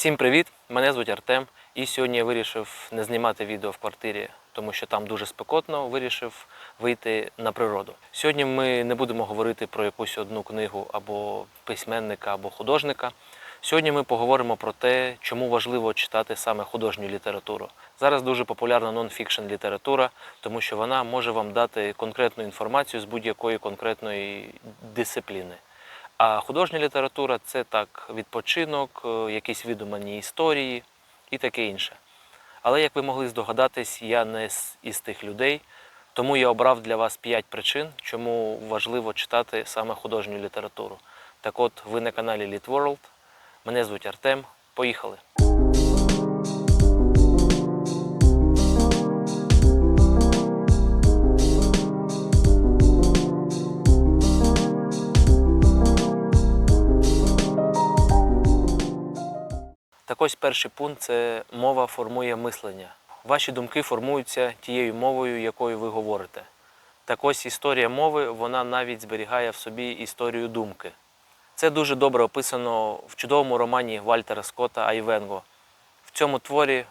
Всім привіт! Мене звуть Артем, і сьогодні я вирішив не знімати відео в квартирі, тому що там дуже спекотно. Вирішив вийти на природу. Сьогодні ми не будемо говорити про якусь одну книгу або письменника, або художника. Сьогодні ми поговоримо про те, чому важливо читати саме художню літературу. Зараз дуже популярна нон-фікшн література, тому що вона може вам дати конкретну інформацію з будь-якої конкретної дисципліни. А художня література це так відпочинок, е, якісь видумані історії і таке інше. Але як ви могли здогадатись, я не із тих людей, тому я обрав для вас п'ять причин, чому важливо читати саме художню літературу. Так от, ви на каналі Lit Мене звуть Артем. Поїхали! Перший пункт це мова формує мислення. Ваші думки формуються тією мовою, якою ви говорите. Так ось історія мови, вона навіть зберігає в собі історію думки. Це дуже добре описано в чудовому романі Вальтера Скотта Айвенго. В цьому творі е,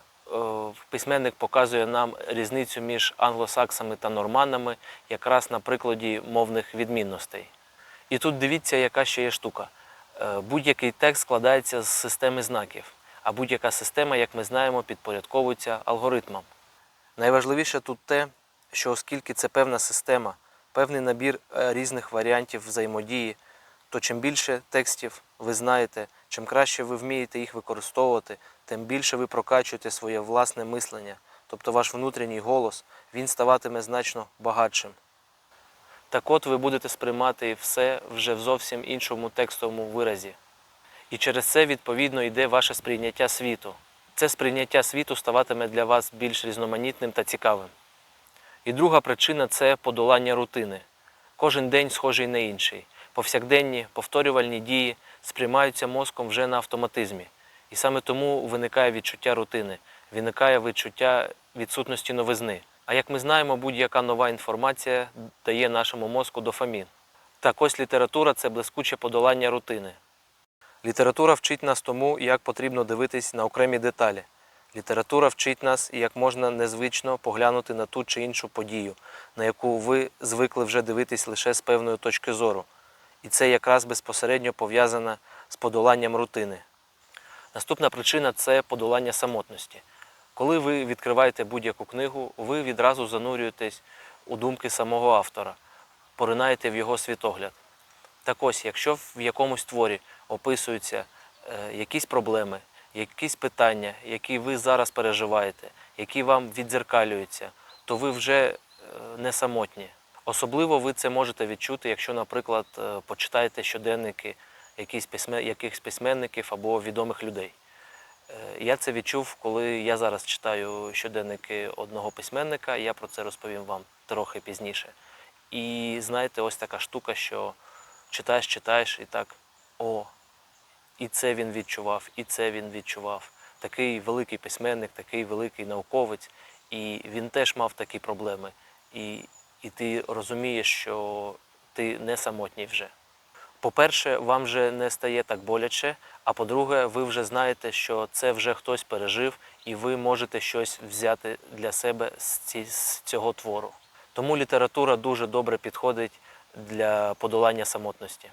письменник показує нам різницю між англосаксами та норманами якраз на прикладі мовних відмінностей. І тут дивіться, яка ще є штука. Е, Будь-який текст складається з системи знаків, а будь-яка система, як ми знаємо, підпорядковується алгоритмам. Найважливіше тут те, що оскільки це певна система, певний набір е, різних варіантів взаємодії, то чим більше текстів ви знаєте, чим краще ви вмієте їх використовувати, тим більше ви прокачуєте своє власне мислення, тобто ваш внутрішній голос, він ставатиме значно багатшим. Так от ви будете сприймати все вже в зовсім іншому текстовому виразі. І через це, відповідно, йде ваше сприйняття світу. Це сприйняття світу ставатиме для вас більш різноманітним та цікавим. І друга причина це подолання рутини. Кожен день схожий на інший. Повсякденні повторювальні дії сприймаються мозком вже на автоматизмі. І саме тому виникає відчуття рутини, виникає відчуття відсутності новизни. А як ми знаємо, будь-яка нова інформація дає нашому мозку дофамін. Так ось література це блискуче подолання рутини. Література вчить нас тому, як потрібно дивитись на окремі деталі. Література вчить нас, як можна незвично поглянути на ту чи іншу подію, на яку ви звикли вже дивитись лише з певної точки зору. І це якраз безпосередньо пов'язано з подоланням рутини. Наступна причина це подолання самотності. Коли ви відкриваєте будь-яку книгу, ви відразу занурюєтесь у думки самого автора, поринаєте в його світогляд. Так ось, якщо в якомусь творі описуються е, якісь проблеми, якісь питання, які ви зараз переживаєте, які вам віддзеркалюються, то ви вже е, не самотні. Особливо ви це можете відчути, якщо, наприклад, е, почитаєте щоденники якихось письменників або відомих людей. Я це відчув, коли я зараз читаю щоденники одного письменника, я про це розповім вам трохи пізніше. І знаєте, ось така штука, що читаєш, читаєш і так, о, і це він відчував, і це він відчував. Такий великий письменник, такий великий науковець, і він теж мав такі проблеми. І, і ти розумієш, що ти не самотній вже. По-перше, вам вже не стає так боляче, а по-друге, ви вже знаєте, що це вже хтось пережив, і ви можете щось взяти для себе з, цього твору. Тому література дуже добре підходить для подолання самотності.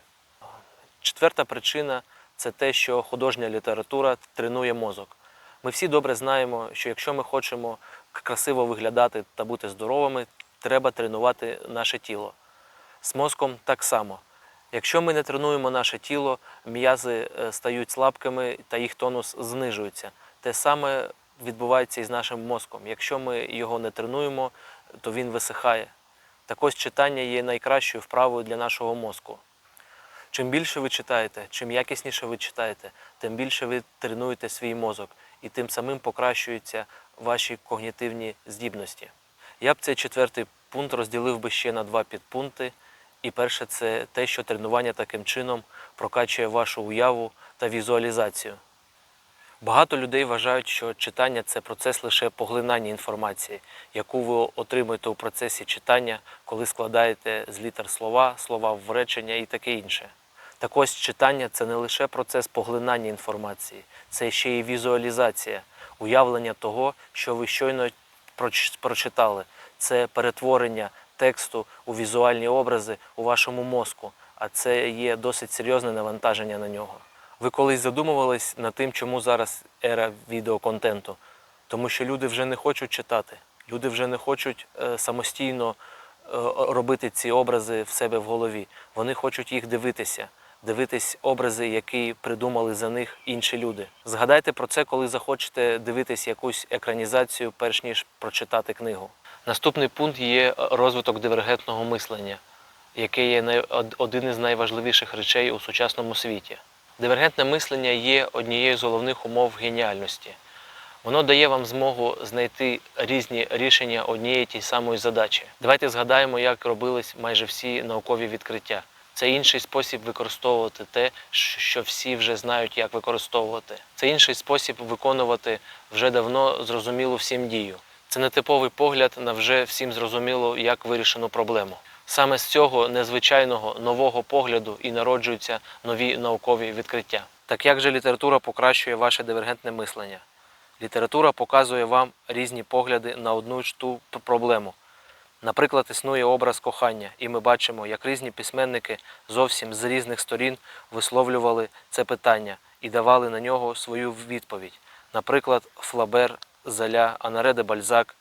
Четверта причина це те, що художня література тренує мозок. Ми всі добре знаємо, що якщо ми хочемо красиво виглядати та бути здоровими, треба тренувати наше тіло. З мозком так само. Якщо ми не тренуємо наше тіло, м'язи е, стають слабкими та їх тонус знижується. Те саме відбувається і з нашим мозком. Якщо ми його не тренуємо, то він висихає. Так ось читання є найкращою вправою для нашого мозку. Чим більше ви читаєте, чим якісніше ви читаєте, тим більше ви тренуєте свій мозок і тим самим покращуються ваші когнітивні здібності. Я б цей четвертий пункт розділив би ще на два підпункти. І перше це те, що тренування таким чином прокачує вашу уяву та візуалізацію. Багато людей вважають, що читання це процес лише поглинання інформації, яку ви отримуєте у процесі читання, коли складаєте з літер слова, слова в речення і таке інше. Так ось читання це не лише процес поглинання інформації, це ще й візуалізація, уявлення того, що ви щойно прочитали. Це перетворення тексту у візуальні образи у вашому мозку, а це є досить серйозне навантаження на нього. Ви колись задумувались над тим, чому зараз ера відеоконтенту? Тому що люди вже не хочуть читати, люди вже не хочуть е, самостійно е, робити ці образи в себе в голові. Вони хочуть їх дивитися, дивитись образи, які придумали за них інші люди. Згадайте про це, коли захочете дивитись якусь екранізацію, перш ніж прочитати книгу. Наступний пункт є розвиток дивергентного мислення, яке є один із найважливіших речей у сучасному світі. Дивергентне мислення є однією з головних умов геніальності. Воно дає вам змогу знайти різні рішення однієї тієї самої задачі. Давайте згадаємо, як робились майже всі наукові відкриття. Це інший спосіб використовувати те, що всі вже знають, як використовувати. Це інший спосіб виконувати вже давно зрозумілу всім дію. Це нетиповий погляд на вже всім зрозуміло, як вирішену проблему. Саме з цього незвичайного нового погляду і народжуються нові наукові відкриття. Так як же література покращує ваше дивергентне мислення? Література показує вам різні погляди на одну ж ту проблему. Наприклад, існує образ кохання, і ми бачимо, як різні письменники зовсім з різних сторін висловлювали це питання і давали на нього свою відповідь. Наприклад, Флабер, Золя, Анаре де Бальзак.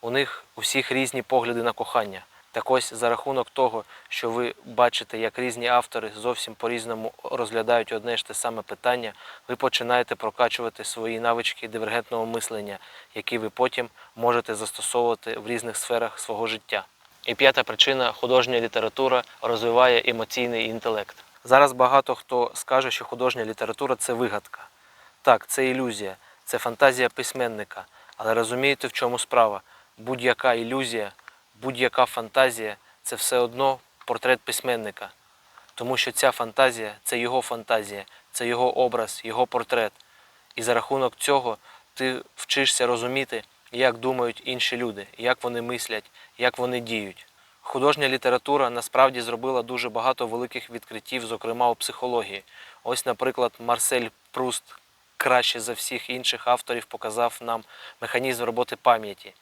У них усіх різні погляди на кохання. Так ось за рахунок того, що ви бачите, як різні автори зовсім по-різному розглядають одне ж те саме питання, ви починаєте прокачувати свої навички дивергентного мислення, які ви потім можете застосовувати в різних сферах свого життя. І п'ята причина художня література розвиває емоційний інтелект. Зараз багато хто скаже, що художня література це вигадка. Так, це ілюзія, це фантазія письменника. Але розумієте, в чому справа? Будь-яка ілюзія, будь-яка фантазія це все одно портрет письменника. Тому що ця фантазія це його фантазія, це його образ, його портрет. І за рахунок цього ти вчишся розуміти, як думають інші люди, як вони мислять, як вони діють. Художня література насправді зробила дуже багато великих відкриттів, зокрема у психології. Ось, наприклад, Марсель Пруст краще за всіх інших авторів показав нам механізм роботи пам'яті.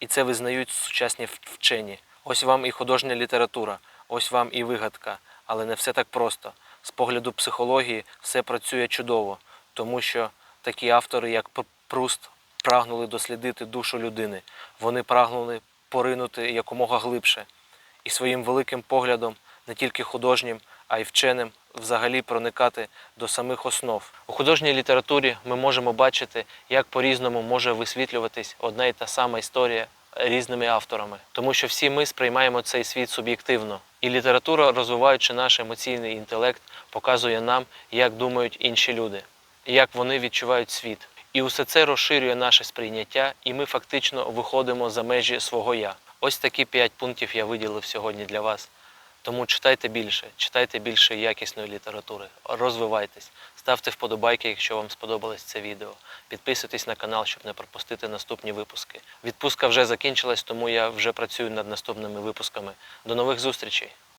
І це визнають сучасні вчені. Ось вам і художня література, ось вам і вигадка. Але не все так просто. З погляду психології все працює чудово, тому що такі автори, як Пруст, прагнули дослідити душу людини. Вони прагнули поринути якомога глибше. І своїм великим поглядом, не тільки художнім, а й вченим, взагалі проникати до самих основ. У художній літературі ми можемо бачити, як по-різному може висвітлюватись одна і та сама історія різними авторами, тому що всі ми сприймаємо цей світ суб'єктивно. І література, розвиваючи наш емоційний інтелект, показує нам, як думають інші люди, як вони відчувають світ. І усе це розширює наше сприйняття, і ми фактично виходимо за межі свого я. Ось такі п'ять пунктів я виділив сьогодні для вас. Тому читайте більше, читайте більше якісної літератури, розвивайтесь, ставте вподобайки, якщо вам сподобалось це відео. Підписуйтесь на канал, щоб не пропустити наступні випуски. Відпустка вже закінчилась, тому я вже працюю над наступними випусками. До нових зустрічей!